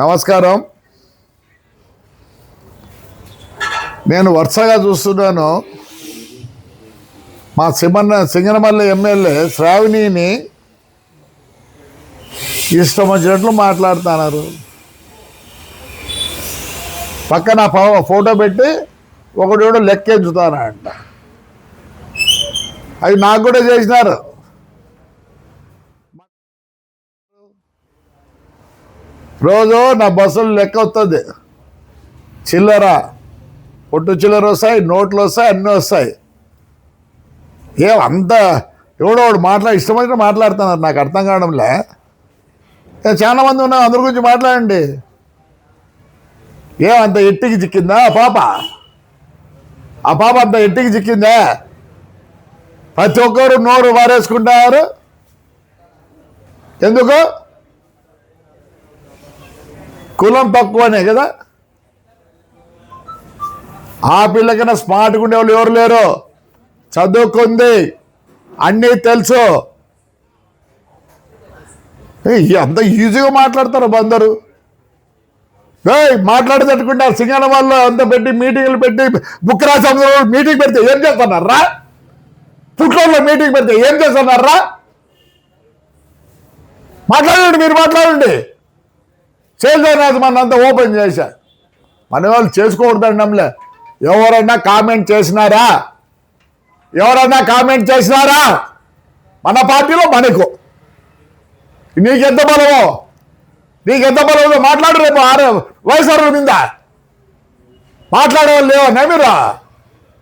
నమస్కారం. నేను వరుసగా చూస్తున్నాను. మా సిమన్న సింగనమల్లి ఎమ్మెల్యే శ్రావణిని ఇష్టం వచ్చినట్లు మాట్లాడుతున్నారు. పక్కన ఫోటో పెట్టి ఒకడు కూడా లెక్కెంచుతానంట అవి నాకు కూడా చేసినారు. రోజు నా బస్సులు లెక్క వస్తుంది చిల్లర పొట్టు చిల్లర వస్తాయి నోట్లు వస్తాయి అన్నీ వస్తాయి. ఏం అంత ఎవడో వాడు మాట్లా ఇష్టమైన మాట్లాడుతున్నారు నాకు అర్థం కావడంలే. చాలా మంది ఉన్నారు అందరి గురించి మాట్లాడండి. ఏం అంత ఎట్టికి చిక్కిందా ఆ పాప? ఆ పాప అంత ఎట్టికి చిక్కిందా? ప్రతి ఒక్కరు నోరు వారేసుకుంటారు. ఎందుకు? కులం తక్కువనే కదా? ఆ పిల్లకన్నా స్మార్ట్గా ఉండేవాళ్ళు ఎవరు లేరు? చదువుకుంది. అన్నీ తెలుసు. అంత ఈజీగా మాట్లాడతారు అందరు ఏయ్ మాట్లాడేటట్టుకుంటే సింగన వాళ్ళు అంత పెట్టి మీటింగ్లు పెట్టి బుక్ రాసి మీటింగ్ పెడితే ఏం చేస్తున్నారా? పుట్లలో మీటింగ్ పెడితే ఏం చేస్తున్నారా? మాట్లాడండి మీరు మాట్లాడండి. చేసేనాథ్ మన అంతా ఓపెన్ చేశా. మన వాళ్ళు చేసుకోకూడదండంలే ఎవరైనా కామెంట్ చేసినారా? ఎవరైనా కామెంట్ చేసినారా? మన పార్టీలో మనకు. నీకెంత బలమో? నీకెంత బలమో? మాట్లాడు రేపు ఆరు వయసు మీద. మాట్లాడే వాళ్ళు లేవన్నా మీరు